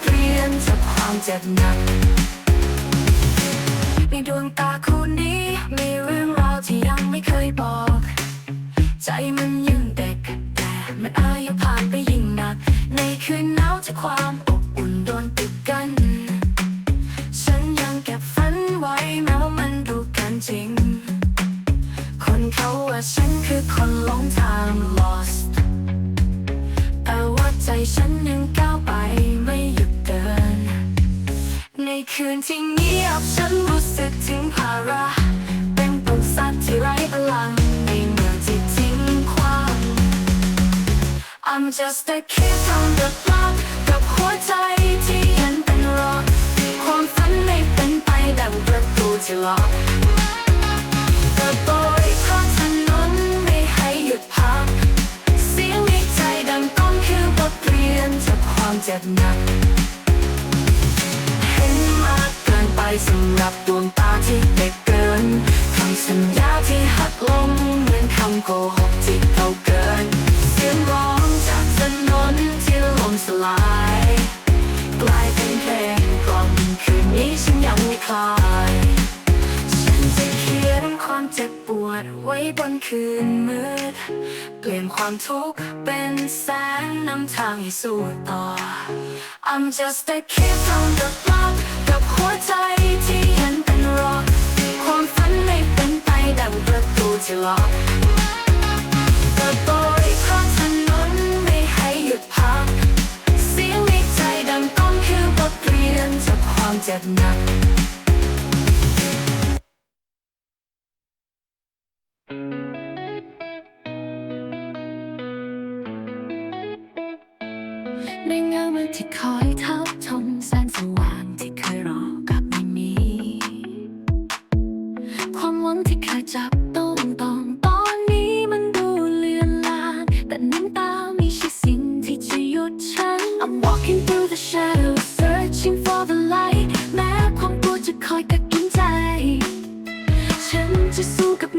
เปลี่ยนจากความเจ็บหนักในดวงตาคู่นี้มีเรื่องราวที่ยังไม่เคยบอก ใจมันยังเด็ก แต่มันอายุผ่านไปยิ่งหนัก ในคืนหนาวจากความอบอุ่นโดนติดกัน ฉันยังเก็บฝันไว้แม้ว่ามันดูกันจริง คนเขาว่าฉันคือคนหลงทาง lost แต่ว่าใจฉันยังก้าวไปไม่หยุด คืนที่เงียบฉันรู้สึกถึงภาระ เป็นปุ่มสัตว์ที่ไร้พลังในเมืองที่ทิ้งความ I'm just a kid from the block กับหัวใจ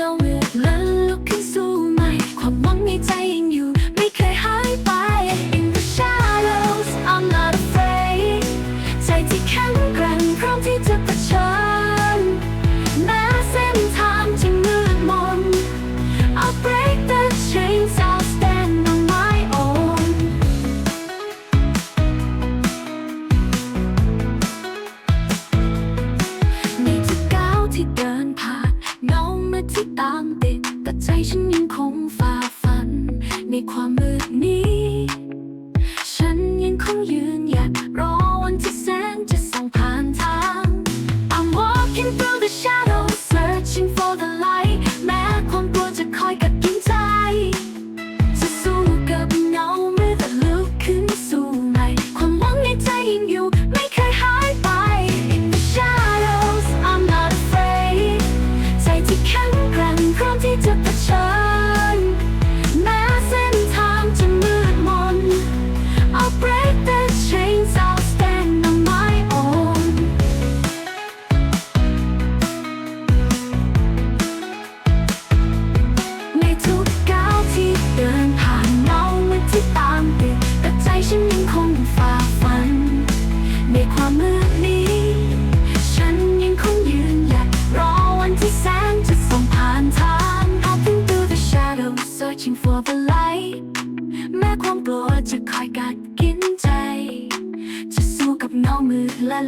เงาเวือกลุกขึ้นสู้ใหม่ ความหวังในใจ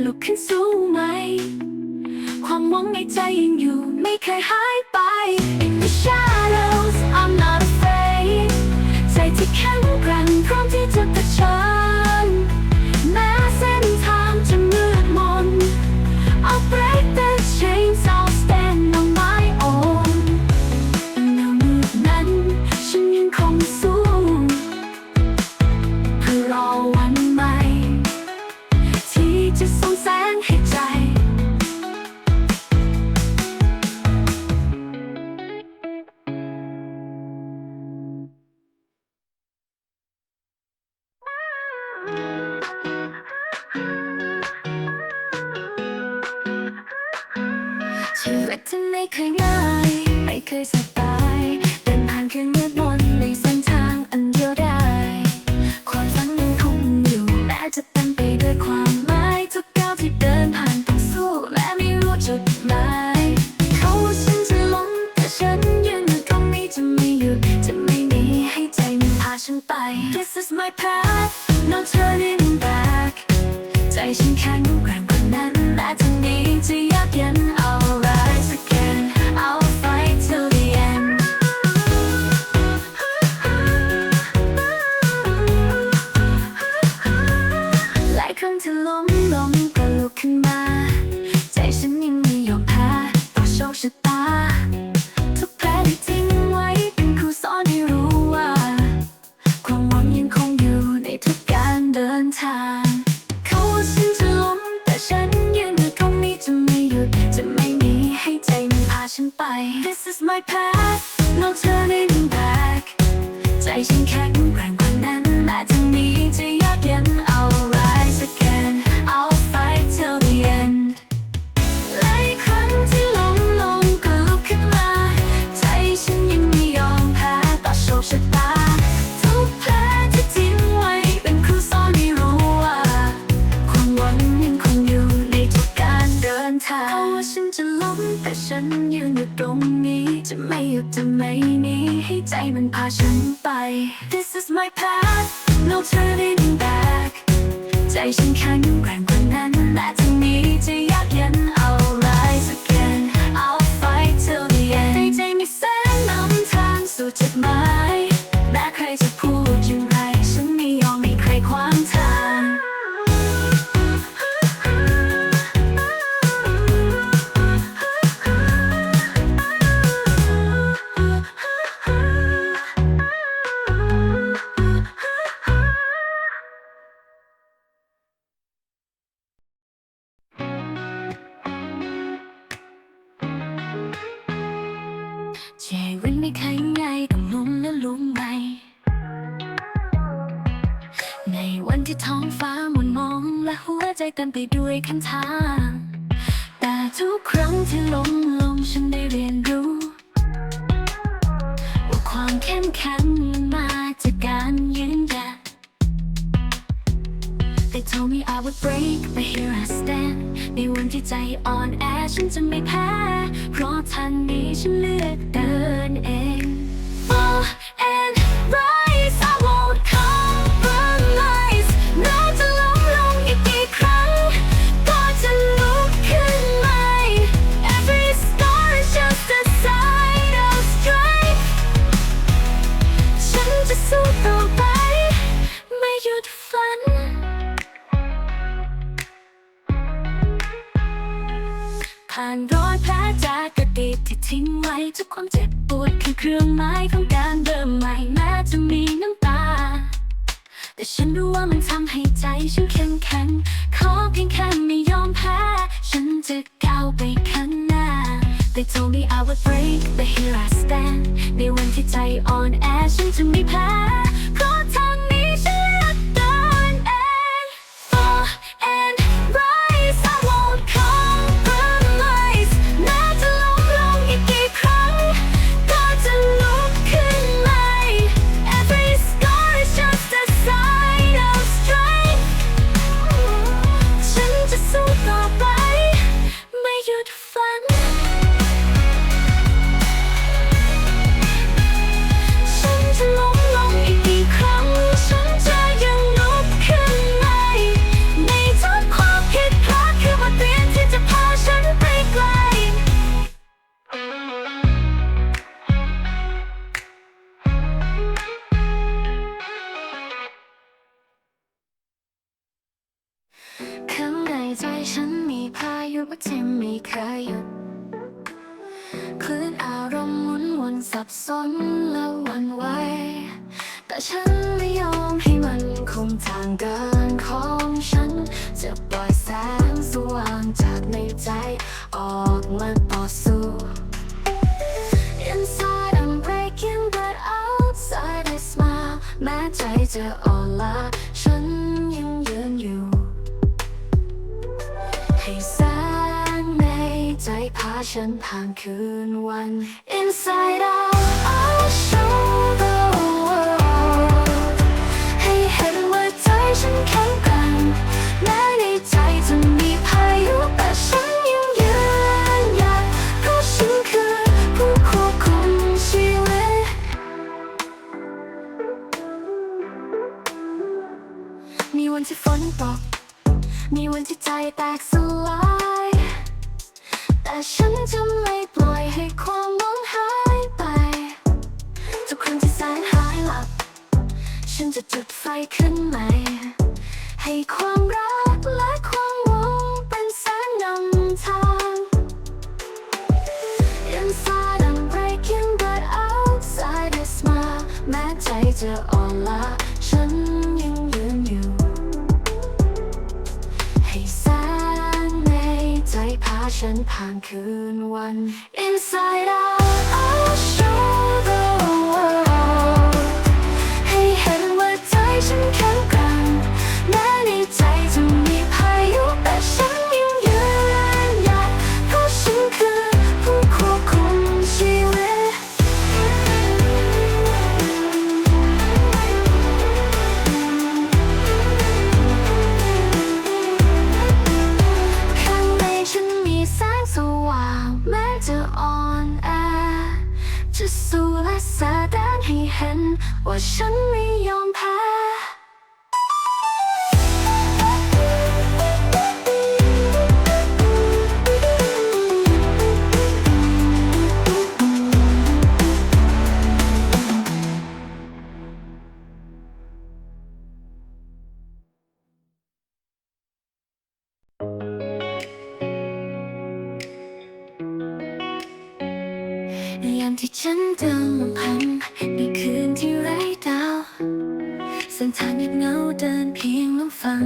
ลุกขึ้นสู้ไหมความหวังในใจยังอยู่ไม่เคยหายไป รักที่ไม่เคยง่าย ไม่เคยสบายเดินผ่านคืนมืดมนในเส้น จะไม่หนีให้ใจมันพาฉันไป This is my path no turning back ใจฉันแข็งแกร่งกว่านั้นและทางนี้จะ ชีวิตไม่เคยง่ายต้องลุ้มและลุ้มไปในวันที่ท้องฟ้ามัวมองและหัวใจเต็มไปด้วยคำถามแต่ทุกครั้งที่ล้มลงฉันได้เรียนรู้ ว่าความเข้มแข็ง They told me I would break but here I stand ในวันที่ใจอ่อนแอฉันจะไม่แพ้ เพราะทางนี้ฉันเลือกเดินเอง ความเจ็บปวดคือเครื่องหมายของการเริ่มใหม่แม้จะมีน้ำตา แต่ฉันรู้ว่ามันทำให้ใจฉันเข้มแข็งขอเพียงแค่ไม่ยอมแพ้ ฉันจะก้าวไปข้างหน้า They told me I would break but here I stand ในวันที่ใจอ่อนแอฉันจะไม่แพ้ สับสนและหวันไหวแต่ฉันไม่ยอมให้มันคงทางเดินของฉัน จะปล่อยแสงสว่างจากในใจ ออกมาต่อสู้ Inside I'm breaking but outside I smile แม้ใจจะอ่อนล้า ฉันผ่านคืนวัน Inside Out I'll show the world ให้เห็นว่าใจฉันแข็งแกร่งแม้ในใจจะมีพายุแต่ฉันยังยืนหยัดเพราะฉันคือผู้ควบคุมชีวิตมีวันที่ฝนตก มีวันที่ใจแตกสลาย แต่ฉันจะไม่ปล่อยให้ความหวัหายไป ทุกครั้งที่แสงหายหลับ ฉันจะจุดไฟขึ้นใหม่ ให้ความรักและความหวังเป็นแสงนำทาง Inside I'm breaking but outside is smile แม้ใจจะอ่อนล้า ฉันผ่านคืนวัน Inside Out I'll show ฉันเดินลพันในคืนที่ไร้ดาวสันทางเงเงาเดินเพียงลำฟัง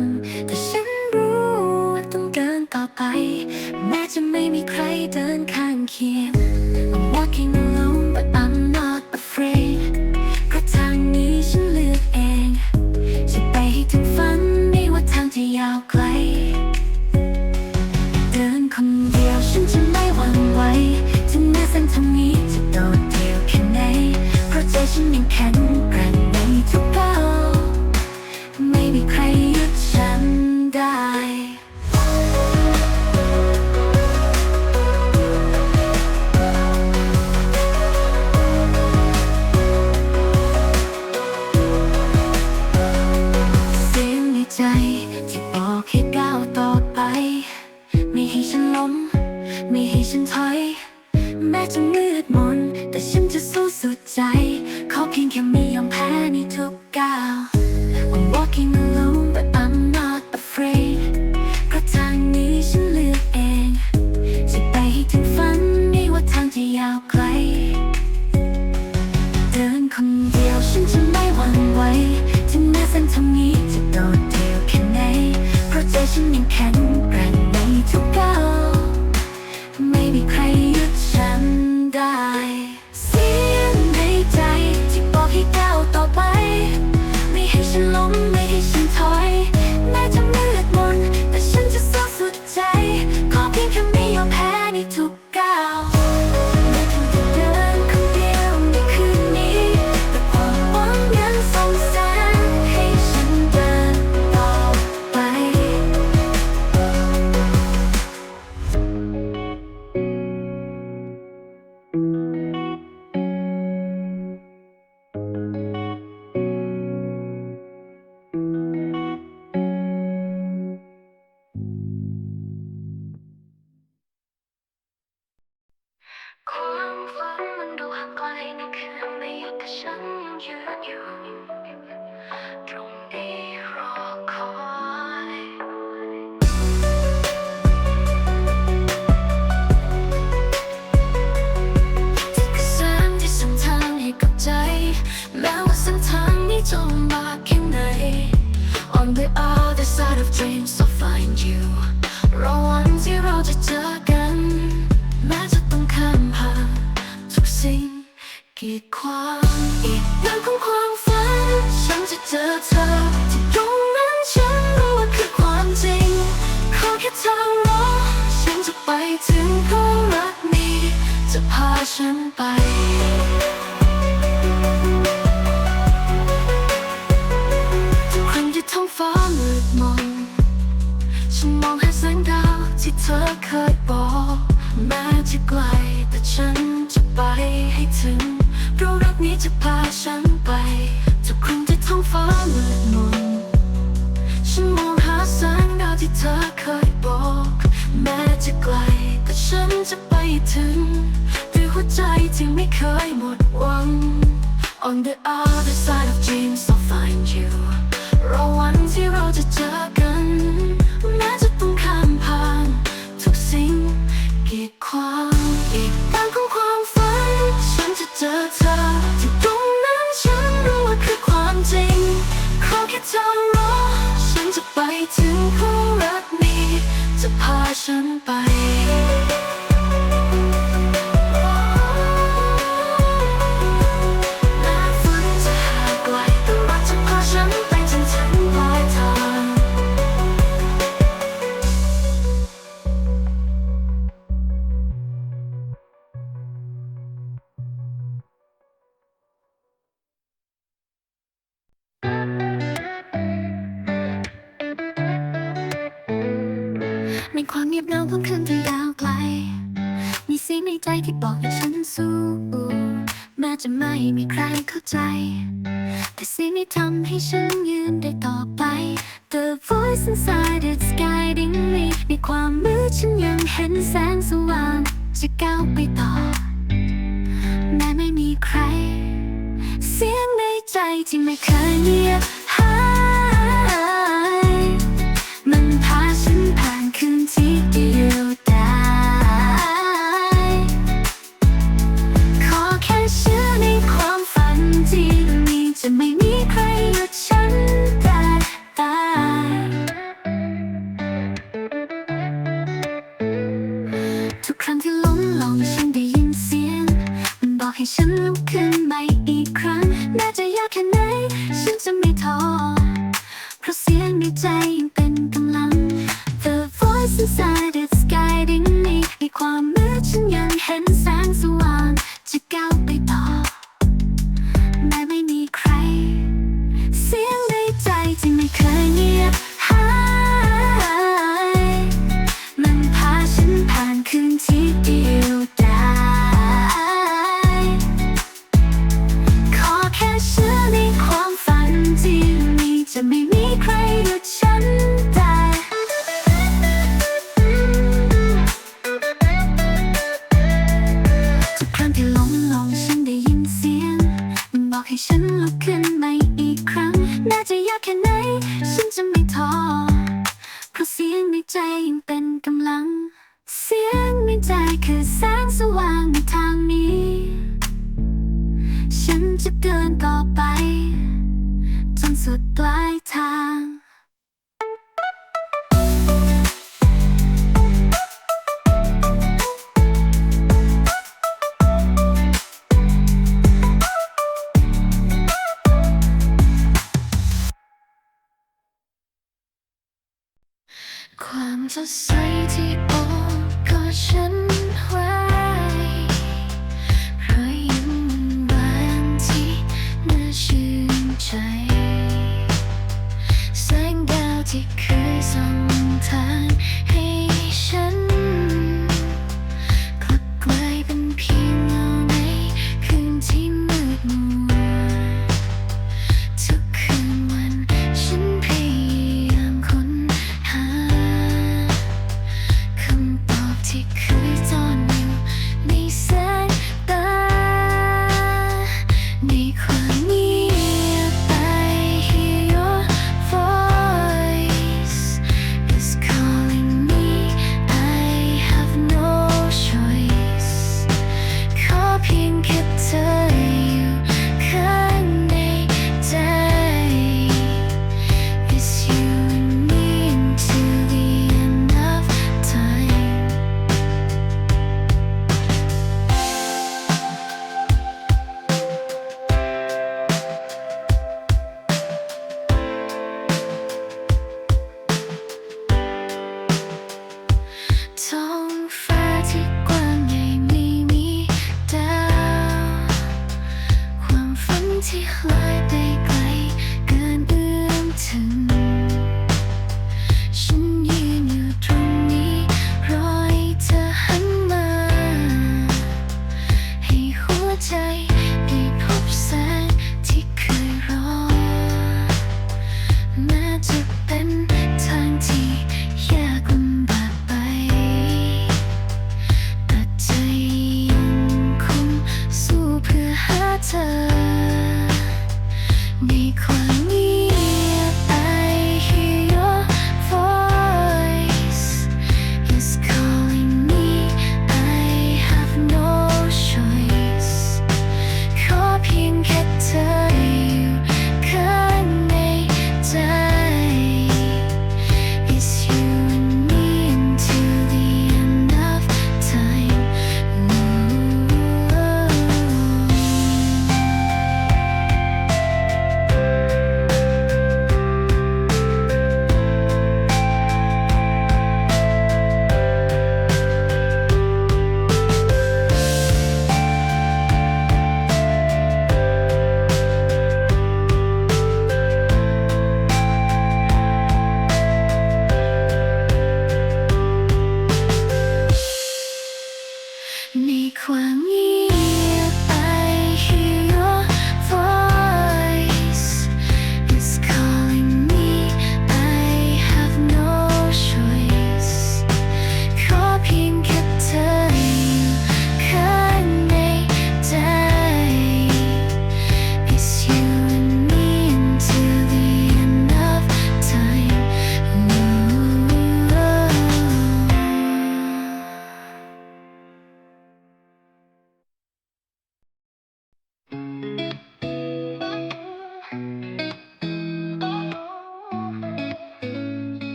ความฝันมันดูห่างไกลในคืนไม่อยากแต่ฉันยังยืนอยู่ตรงนี้รอคอยที่คือส้นที่ส่งทางให้กับใจ แม้ว่าเส้นทางนี้จะลำบากแค่ไหน On the other side of dreams I'll find you รอวันที่เราจะเจอ ความอีกนานของความฝัน ฉันจะเจอเธอ ที่ตรงนั้นฉันรู้ว่าคือความจริง ขอแค่เธอรอ ฉันจะไปถึงเพรักนี้ จะพาฉันไปทุกครั้งที่ท้องฟ้ามืดมนฉันมองหาแสงดาวที่เธอเคยบอก แม้จะไกลแต่ฉันจะไปให้ถึง จะพาฉันไปทุกครั้งที่ท้องฟ้ามืดมนฉันมองหาแสงดาวที่เธอเคยบอก แม้จะไกลแต่ฉันจะไปถึงด้วยหัวใจที่ไม่เคยหมดหวัง On the other side of dreams I'll find you รอวันที่เราจะเจอกันแม้จะต้องข้ามผ่านทุกสิ่งกีดขวางอีกด้านของความฝันฉันจะเจอเธอ เข้าใจ แต่สิ่งนี้ทำให้ฉันยืนได้ต่อไป The voice inside it's guiding me ในความมืดฉันยังเห็นแสงสว่าง จะก้าวไปต่อ แม้ไม่มีใคร เสียงในใจที่ไม่เคยเงียบ ฉันจะไม่ท้อเพราะเสียงในใจยังเป็นกำลัง The voice inside ใจยังเป็นกำลัง เสียงในใจคือแสงสว่างในทางนี้ ฉันจะเดินต่อไป จนสุดปลายทาง คว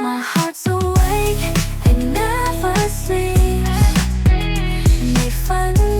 My heart's awake it never sleeps. ในฝัน